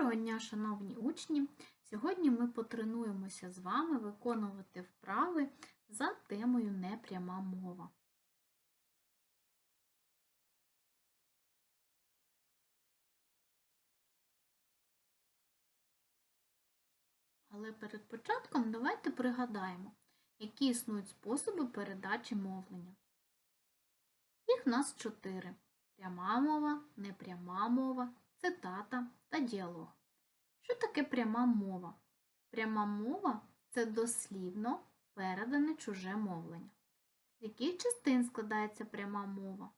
Доброго дня, шановні учні! Сьогодні ми потренуємося з вами виконувати вправи за темою непряма мова. Але перед початком давайте пригадаємо, які існують способи передачі мовлення. Їх в нас чотири: пряма мова, непряма мова, цитата та діалог. Що таке пряма мова? Пряма мова це дослівно передане чуже мовлення. З яких частин складається пряма мова?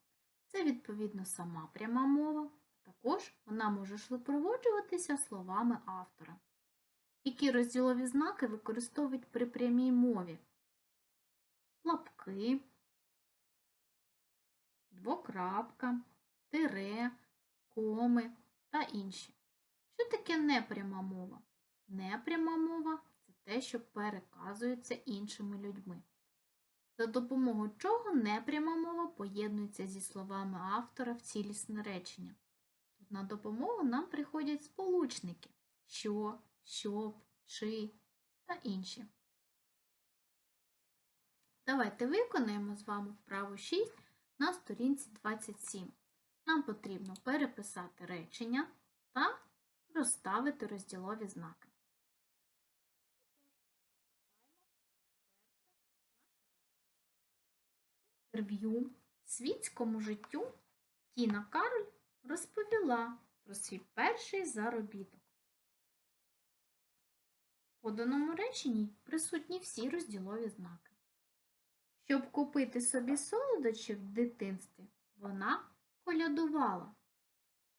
Це, відповідно, сама пряма мова, також вона може супроводжуватися словами автора. Які розділові знаки використовують при прямій мові? Лапки, двокрапка, тире, коми та інші. Що таке непряма мова? Непряма мова це те, що переказується іншими людьми. За допомогою чого непряма мова поєднується зі словами автора в цілісне речення. Тут на допомогу нам приходять сполучники що, щоб, чи та інші. Давайте виконаємо з вами вправу 6 на сторінці 27. Нам потрібно переписати речення та розставити розділові знаки. Інтерв'ю світському життю Тіна Кароль розповіла про свій перший заробіток. В поданому реченні присутні всі розділові знаки. Щоб купити собі солодощі в дитинстві, вона колядувала.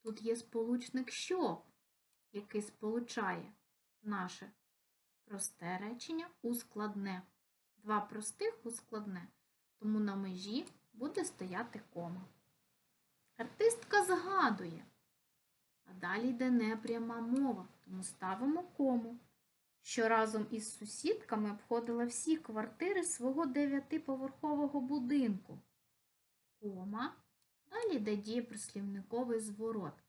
Тут є сполучник щоб, який сполучає наше просте речення у складне. Два простих у складне. Тому на межі буде стояти кома. Артистка згадує, а далі йде непряма мова, тому ставимо кому, що разом із сусідками обходила всі квартири свого дев'ятиповерхового будинку. Кома. Далі йде дієприслівниковий зворот.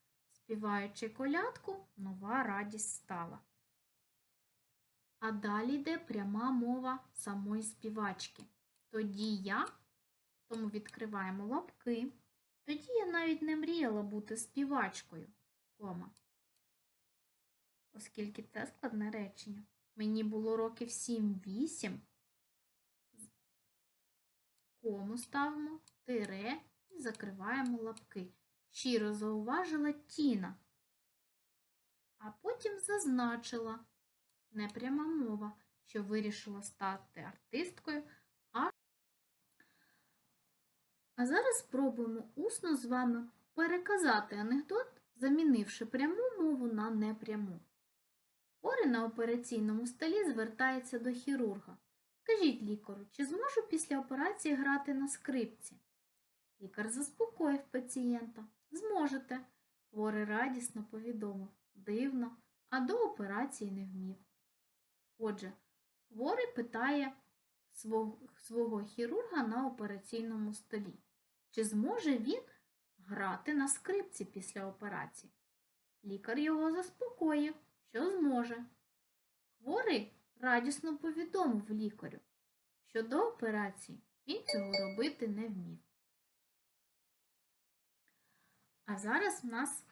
Співаючи колядку, нова радість стала. А далі йде пряма мова самої співачки. Тоді я, тому відкриваємо лапки, тоді я навіть не мріяла бути співачкою, кома. Оскільки це складне речення. Мені було років 7-8. Кому ставимо тире і закриваємо лапки. Щиро зауважила Тіна. А потім зазначила непряма мова, що вирішила стати артисткою. А, а зараз спробуємо усно з вами переказати анекдот, замінивши пряму мову на непряму. Хворий на операційному столі звертається до хірурга. Скажіть лікару, чи зможу після операції грати на скрипці? Лікар заспокоїв пацієнта. Зможете. Хворий радісно повідомив. Дивно, а до операції не вмів. Отже, хворий питає свого, свого хірурга на операційному столі. Чи зможе він грати на скрипці після операції? Лікар його заспокоїв, що зможе. Хворий радісно повідомив лікарю, що до операції він цього робити не вмів. А зараз в нас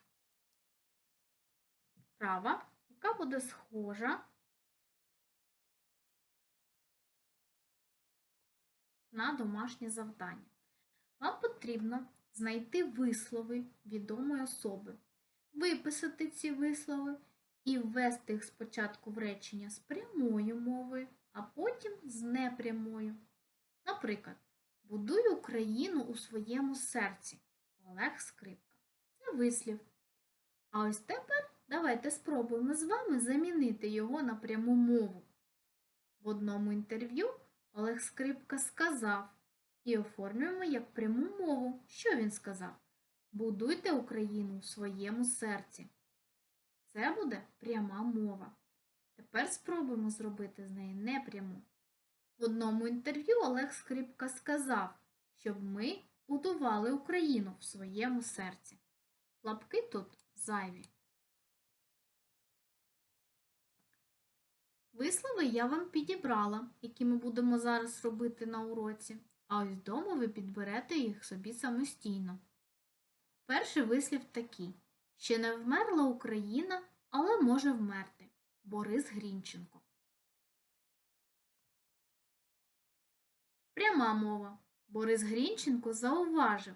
вправа, яка буде схожа на домашнє завдання. Вам потрібно знайти вислови відомої особи, виписати ці вислови і ввести їх спочатку в речення з прямою мовою, а потім з непрямою. Наприклад, будую Україну у своєму серці. Олег Скрипка. Це вислів. А ось тепер давайте спробуємо з вами замінити його на пряму мову. В одному інтерв'ю Олег Скрипка сказав і оформлюємо як пряму мову. Що він сказав? Будуйте Україну у своєму серці. Це буде пряма мова. Тепер спробуємо зробити з неї непряму. В одному інтерв'ю Олег Скрипка сказав, щоб ми будували Україну в своєму серці. Лапки тут зайві. Вислови я вам підібрала, які ми будемо зараз робити на уроці, а ось вдома ви підберете їх собі самостійно. Перший вислів такий. Ще не вмерла Україна, але може вмерти. Борис Грінченко. Пряма мова. Борис Грінченко зауважив.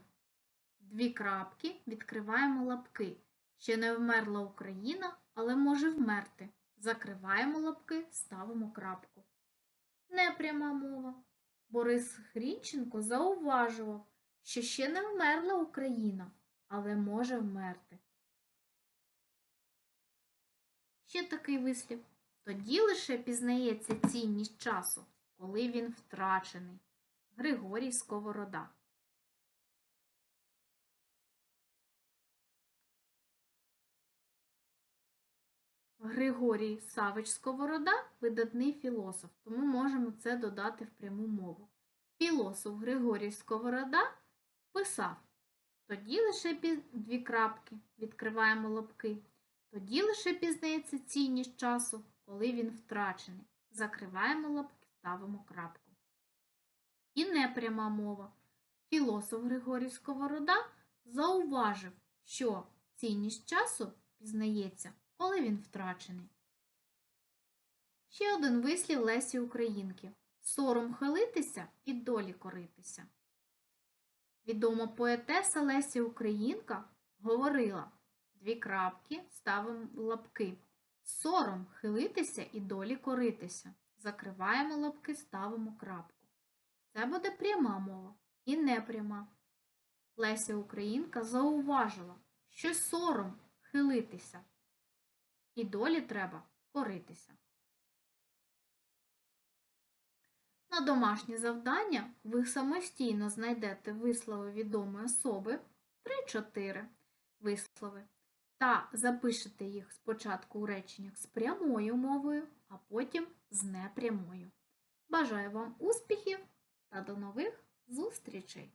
Дві крапки, відкриваємо лапки. Ще не вмерла Україна, але може вмерти. Закриваємо лапки, ставимо крапку. Непряма мова. Борис Грінченко зауважував, що ще не вмерла Україна, але може вмерти. Ще такий вислів. Тоді лише пізнається цінність часу, коли він втрачений. Григорій Сковорода. Григорій Савич Сковорода видатний філософ, тому можемо це додати в пряму мову. Філософ Григорій Сковорода писав: тоді лише піз... дві крапки, відкриваємо лапки. Тоді лише пізнається цінність часу, коли він втрачений. Закриваємо лапки, ставимо крапку. І непряма мова. Філософ Григорій Сковорода зауважив, що цінність часу пізнається, коли він втрачений. Ще один вислів Лесі Українки. Сором хилитися і долі коритися. Відома поетеса Леся Українка говорила дві крапки, ставимо лапки. Сором хилитися і долі коритися. Закриваємо лапки, ставимо крапку. Це буде пряма мова і непряма. Леся Українка зауважила, що сором хилитися. І долі треба коритися. На домашнє завдання ви самостійно знайдете вислови відомої особи 3-4 вислови та запишете їх спочатку у реченнях з прямою мовою, а потім з непрямою. Бажаю вам успіхів та до нових зустрічей!